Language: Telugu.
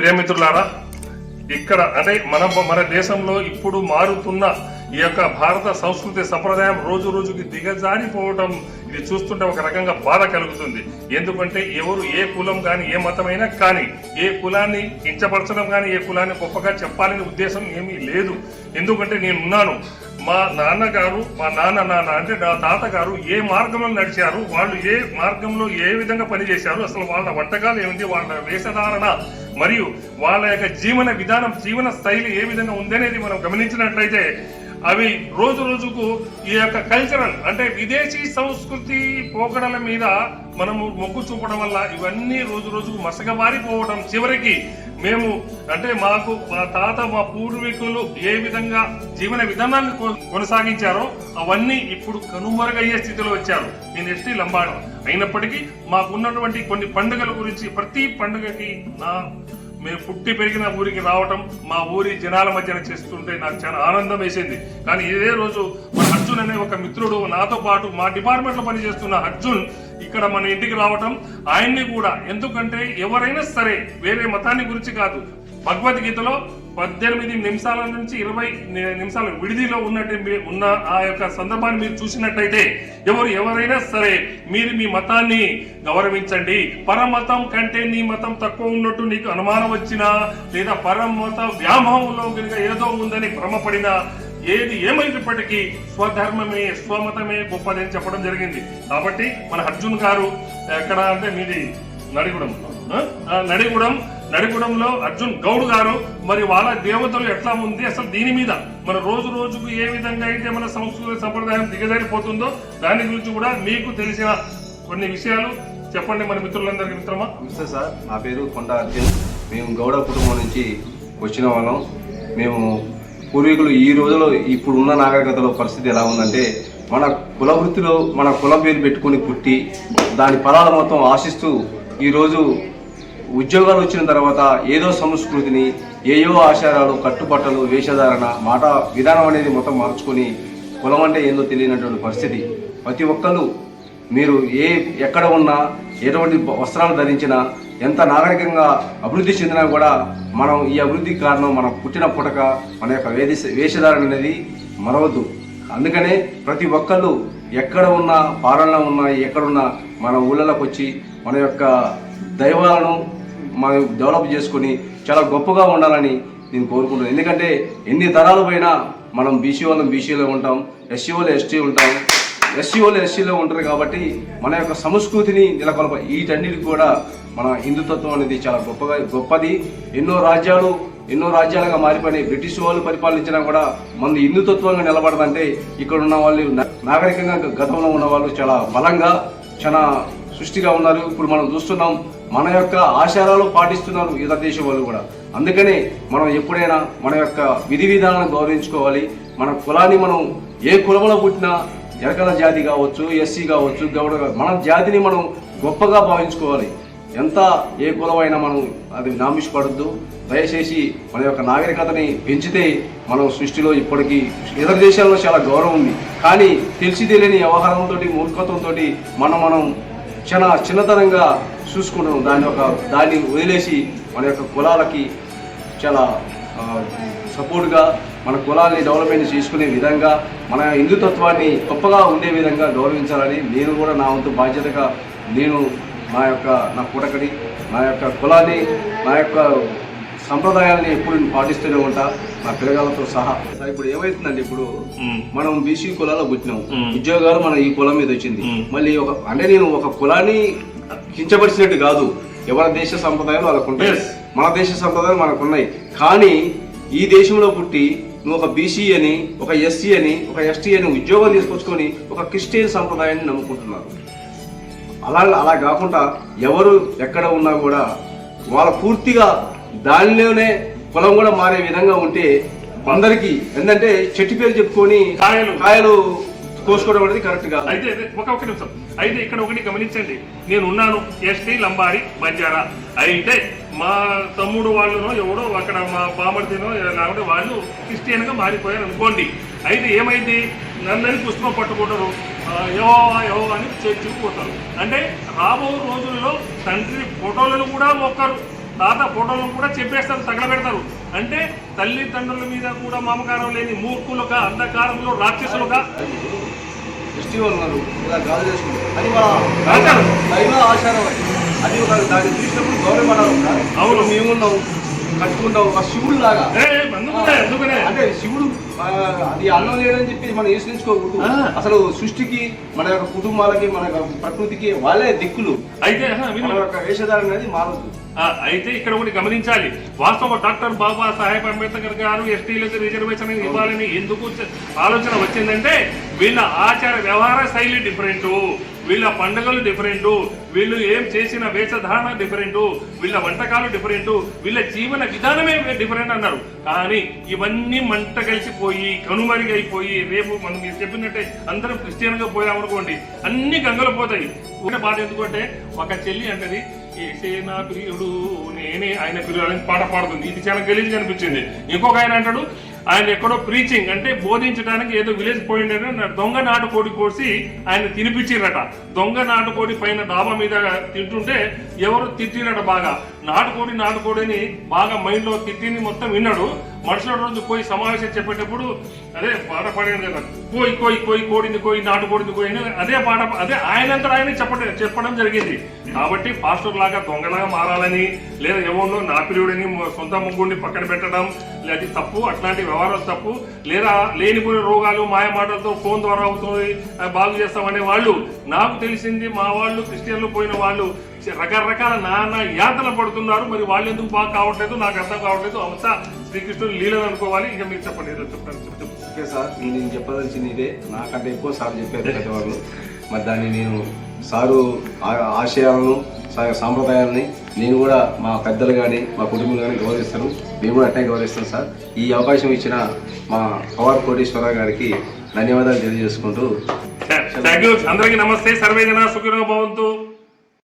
ప్రియమిత్రులారా ఇక్కడ అంటే మన మన దేశంలో ఇప్పుడు మారుతున్న ఈ యొక్క భారత సంస్కృతి సంప్రదాయం రోజు రోజుకి దిగజారిపోవడం ఇది చూస్తుంటే ఒక రకంగా బాధ కలుగుతుంది. ఎందుకంటే ఎవరు ఏ కులం కానీ ఏ మతమైనా కానీ ఏ కులాన్ని కించపరచడం కానీ ఏ కులాన్ని గొప్పగా చెప్పాలనే ఉద్దేశం ఏమీ లేదు. ఎందుకంటే నేను ఉన్నాను మా నాన్నగారు మా నాన్న నాన్న అంటే నా తాతగారు ఏ మార్గంలో నడిచారు వాళ్ళు ఏ మార్గంలో ఏ విధంగా పనిచేశారు అసలు వాళ్ళ వంటకాలు ఏమిటి వాళ్ళ వేషధారణ మరియు వాళ్ళ యొక్క జీవన విధానం జీవన శైలి ఏ విధంగా ఉందనేది మనం గమనించినట్లయితే అవి రోజు రోజుకు ఈ యొక్క కల్చరల్ అంటే విదేశీ సంస్కృతి పోకడల మీద మనము మొగ్గు చూపడం వల్ల ఇవన్నీ రోజు రోజుకు మసగబారిపోవడం చివరికి మేము అంటే మాకు మా తాత మా పూర్వీకులు ఏ విధంగా జీవన విధానాన్ని కొనసాగించారో అవన్నీ ఇప్పుడు కనుమరుగయ్యే స్థితిలో వచ్చారు. నేను ఎస్టీ లంబాడ అయినప్పటికీ మాకున్నటువంటి కొన్ని పండుగల గురించి ప్రతి పండుగకి నా మేము పుట్టి పెరిగిన ఊరికి రావటం మా ఊరి జనాల మధ్యన చేస్తుంటే నాకు చాలా ఆనందం వేసింది. కానీ ఇదే రోజు మన అర్జున్ అనే ఒక మిత్రుడు నాతో పాటు మా డిపార్ట్మెంట్లో పనిచేస్తున్న అర్జున్ ఇక్కడ మన ఇంటికి రావటం ఆయన్ని కూడా. ఎందుకంటే ఎవరైనా సరే వేరే మతాన్ని గురించి కాదు. భగవద్గీతలో పద్దెనిమిది నిమిషాల నుంచి ఇరవై నిమిషాల విడిదిలో ఉన్నట్టు ఉన్న ఆ యొక్క సందర్భాన్ని మీరు చూసినట్టయితే ఎవరు ఎవరైనా సరే మీరు మీ మతాన్ని గౌరవించండి. పరమతం కంటే నీ మతం తక్కువ ఉన్నట్టు నీకు అనుమానం వచ్చినా లేదా పరమత వ్యామోహంలో కనుక ఏదో ఉందని భ్రమపడినా ఏది ఏమైనప్పటికీ స్వధర్మమే స్వమతమే గొప్పదని చెప్పడం జరిగింది. కాబట్టి మన అర్జున్ గారు ఎక్కడ అంటే మీది నడిగూడెం నడిగుడం నడిగుడంలో నడిగూడెంలో అర్జున్ గౌడ్ గారు మరి వాళ్ళ దేవతలు ఎట్లా ఉంది? అసలు దీని మీద మన రోజు రోజుకు ఏ విధంగా అయితే మన సంస్కృతి సంప్రదాయం దిగజారిపోతుందో దాని గురించి కూడా మీకు తెలిసిన కొన్ని విషయాలు చెప్పండి మన మిత్రులందరికీ మిత్రమా? నమస్తే సార్. నా పేరు కొండ అర్జున్. మేము గౌడ కుటుంబం నుంచి వచ్చిన వాళ్ళం. మేము పూర్వీకులు ఈ రోజులో ఇప్పుడు ఉన్న నాగరికతలో పరిస్థితి ఎలా ఉందంటే మన కుల వృత్తిలో మన కులం పేరు పెట్టుకొని పుట్టి దాని ఫలాలు మొత్తం ఆశిస్తూ ఈరోజు ఉద్యోగాలు వచ్చిన తర్వాత ఏదో సంస్కృతిని ఏయో ఆచారాలు కట్టుబట్టలు వేషధారణ మాట విధానం అనేది మొత్తం మార్చుకొని కులం అంటే ఏందో తెలియనటువంటి పరిస్థితి. ప్రతి ఒక్కరు మీరు ఏ ఎక్కడ ఉన్నా ఎటువంటి వస్త్రాలు ధరించినా ఎంత నాగరికంగా అభివృద్ధి చెందినా కూడా మనం ఈ అభివృద్ధికి కారణం మనం పుట్టిన పుటక మన యొక్క వేది వేషధారణ అనేది మరవద్దు. అందుకనే ప్రతి ఒక్కళ్ళు ఎక్కడ ఉన్నా పాలనలో ఉన్నా ఎక్కడున్నా మన ఊళ్ళలోకి వచ్చి మన యొక్క దైవాలను మనం డెవలప్ చేసుకొని చాలా గొప్పగా ఉండాలని నేను కోరుకుంటున్నాను. ఎందుకంటే ఎన్ని తరాలు పోయినా మనం బీసీ వాళ్ళం బీసీలో ఉంటాం ఎస్సీ వాళ్ళు ఎస్టీ ఉంటాం ఎస్సీ వాళ్ళు ఎస్సీలో ఉంటారు కాబట్టి మన యొక్క సంస్కృతిని నెలకొల్ప వీటన్నిటికి కూడా మన హిందుతత్వం అనేది చాలా గొప్పగా గొప్పది. ఎన్నో రాజ్యాలు ఎన్నో రాజ్యాలుగా మారిపోయి బ్రిటిష్ వాళ్ళు పరిపాలించినా కూడా మన హిందుతత్వంగా నిలబడదంటే ఇక్కడ ఉన్న వాళ్ళు నాగరికంగా గతంలో ఉన్న వాళ్ళు చాలా బలంగా చాలా సృష్టిగా ఉన్నారు. ఇప్పుడు మనం చూస్తున్నాం మన యొక్క ఆచారాలు పాటిస్తున్నారు ఇతర దేశం వాళ్ళు కూడా. అందుకనే మనం ఎప్పుడైనా మన యొక్క విధి విధానాలను గౌరవించుకోవాలి. మన కులాన్ని మనం ఏ కులంలో పుట్టినా ఎరకల జాతి కావచ్చు ఎస్సీ కావచ్చు గౌడ కావచ్చు, మన జాతిని మనం గొప్పగా భావించుకోవాలి. ఎంత ఏ కులమైనా మనం అది నామిషపడద్దు దయచేసి మన యొక్క నాగరికతని పెంచితే మనం సృష్టిలో ఇప్పటికీ ఇతర దేశాల్లో చాలా గౌరవం ఉంది. కానీ తెలిసి తెలియని వ్యవహారంతో మూర్ఖత్వంతో మనం మనం చాలా చిన్నతనంగా చూసుకుంటున్నాం. దాని యొక్క దాన్ని వదిలేసి మన యొక్క కులాలకి చాలా సపోర్ట్గా మన కులాన్ని డెవలప్మెంట్ చేసుకునే విధంగా మన హిందుతత్వాన్ని గొప్పగా ఉండే విధంగా గౌరవించాలని నేను కూడా నా వంతు బాధ్యతగా నేను నా యొక్క నా పుటకడి నా యొక్క కులాన్ని నా యొక్క సంప్రదాయాల్ని ఎప్పుడు నేను పాటిస్తూనే ఉంటా నా పిల్లగాళ్ళతో సహా సార్ ఇప్పుడు ఏమవుతుందండి ఇప్పుడు. మనం బీసీ కులాల్లో పుట్టినాం. ఉద్యోగాలు మన ఈ కులం మీద వచ్చింది. మళ్ళీ ఒక అంటే నేను ఒక కులాన్ని కించపరిచినట్టు కాదు ఎవరి దేశ సంప్రదాయాలు వాళ్ళకు ఉంటాయి. మన దేశ సంప్రదాయాలు మనకు ఉన్నాయి కానీ ఈ దేశంలో పుట్టి నువ్వు ఒక బీసీ అని ఒక ఎస్సీ అని ఒక ఎస్టీ అని ఉద్యోగం తీసుకొచ్చుకొని ఒక క్రిస్టియన్ సంప్రదాయాన్ని నమ్ముకుంటున్నారు. అలా అలా కాకుండా ఎవరు ఎక్కడ ఉన్నా కూడా వాళ్ళ పూర్తిగా దానిలోనే కులం కూడా మారే విధంగా ఉంటే అందరికీ ఏంటంటే చెట్టు పేరు చెప్పుకొని కాయలు. కాయలు కోసుకోవడం అనేది కరెక్ట్ కాదు. అయితే ఒక ఒక నిమిషం. అయితే ఇక్కడ ఒకటి గమనించండి. నేను ఉన్నాను ఎస్టీ లంబాడి బంజారా. అయితే మా తమ్ముడు వాళ్ళనో ఎవడో అక్కడ మా బామర్దినో లేకపోతే వాళ్ళు క్రిస్టియన్గా మారిపోయారు అనుకోండి. అయితే ఏమైంది? నన్నని పుష్పం పట్టుకుంటారు. ఆ, యో యో అని చర్చికి పోతారు. అంటే రాబో రోజుల్లో తండ్రి ఫోటోలను కూడా మొక్కరు. తాత ఫోటోలను కూడా చెప్పేస్తారు తగలబెడతారు. అంటే తల్లిదండ్రుల మీద కూడా మమకారం లేని మూర్ఖులుగా అంధకారంలో రాక్షసులుగా. ఫెస్టివల్ ఇలా చేసుకుంటారు అది మన ఆచారం. దైవ ఆచారం అది ఒక దాన్ని చూసినప్పుడు గౌరవపడాలి అవును. మేమున్నాం కట్టుకుంటాం ఒక శివుడు లాగా అంటే శివుడు అది అన్నం లేదని చెప్పి మనం విశ్లేషించుకోకూడదు. అసలు సృష్టికి మన యొక్క కుటుంబాలకి మన ప్రకృతికి వాళ్ళే దిక్కులు. అయితే మన. యొక్క వేషధారణ అనేది మారదు. అయితే ఇక్కడ ఒకటి గమనించాలి. వాస్తవ డాక్టర్ బాబా సాహెబ్ అంబేద్కర్ గారు ఎస్టీలకు రిజర్వేషన్ ఇవ్వాలని ఎందుకు ఆలోచన వచ్చిందంటే వీళ్ళ ఆచార వ్యవహార శైలి డిఫరెంట్ వీళ్ళ పండుగలు డిఫరెంట్ వీళ్ళు ఏం చేసిన వేషధారణ డిఫరెంట్ వీళ్ళ వంటకాలు డిఫరెంట్ వీళ్ళ జీవన విధానమే డిఫరెంట్ అన్నారు. కానీ ఇవన్నీ మంట కలిసిపోయి కనుమరుగైపోయి రేపు మనం మీరు చెప్పినట్టే అందరం క్రిస్టియన్గా పోయామనుకోండి అన్ని గంగలు పోతాయి. ఒక బాధ ఎందుకంటే ఒక చెల్లి అంటది ఏసే నా ప్రియుడు నేనే ఆయన ప్రియుడు పాట పాడుతుంది. ఇది చాలా గలీజ్ అనిపించింది. ఇంకొక ఆయన అంటాడు ఆయన ఎక్కడో ప్రీచింగ్ అంటే బోధించడానికి ఏదో విలేజ్ పోయిండని దొంగ నాటుకోడి కోసి ఆయన తినిపించిరట దొంగ నాటుకోడి పైన డాబా మీద తింటుంటే ఎవరు తిట్టిరట బాగా. నాటుకోడి నాటుకోడి అని బాగా మైండ్లో తిట్టింది మొత్తం విన్నాడు. మనుషుల రోజు పోయి సమావేశం చెప్పేటప్పుడు అదే పాట పాడాడు కదా. కోయి కోయి కోయి కోడింది కోయి నాటుకోడింది కోయి అదే పాట అదే ఆయనంతా ఆయన చెప్పడం చెప్పడం జరిగింది. కాబట్టి పాస్టర్ లాగా దొంగలాగా మారాలని లేదా ఎవరినో నా పిలువుడని సొంత ముగ్గుడిని పక్కన పెట్టడం అది తప్పు అట్లాంటి వ్యవహారాలు తప్పు లేదా లేనిపోయిన రోగాలు మాయ మాటలతో ఫోన్ ద్వారా అవుతుంది బాగు చేస్తామనే వాళ్ళు నాకు తెలిసింది మా వాళ్ళు క్రిస్టియన్లు పోయిన వాళ్ళు రకరకాల నానా యాతన పడుతున్నారు. మరి వాళ్ళు ఎందుకు బాగా కావట్లేదు? నాకు అర్థం కావట్లేదు. అంతా శ్రీకృష్ణుడు లీలలు అనుకోవాలి. ఇక మీరు చెప్పండి ఏదో చెప్తాను. ఓకే సార్ నేను చెప్పదలిసింది ఇదే. నాకంటే ఎక్కువ సార్ చెప్పారు పెద్దవాళ్ళు. మరి దాన్ని నేను సారు ఆ- ఆశయాలను సాంప్రదాయాలని నేను కూడా మా పెద్దలు కానీ మా కుటుంబం కానీ గౌరవిస్తాను మేము కూడా అట్టే గౌరవిస్తాం సార్. ఈ అవకాశం ఇచ్చిన మా పవర్ కోటేశ్వరరావు గారికి ధన్యవాదాలు తెలియజేసుకుంటూ అందరికీ నమస్తే. సర్వేజన సుఖినో భవంతు.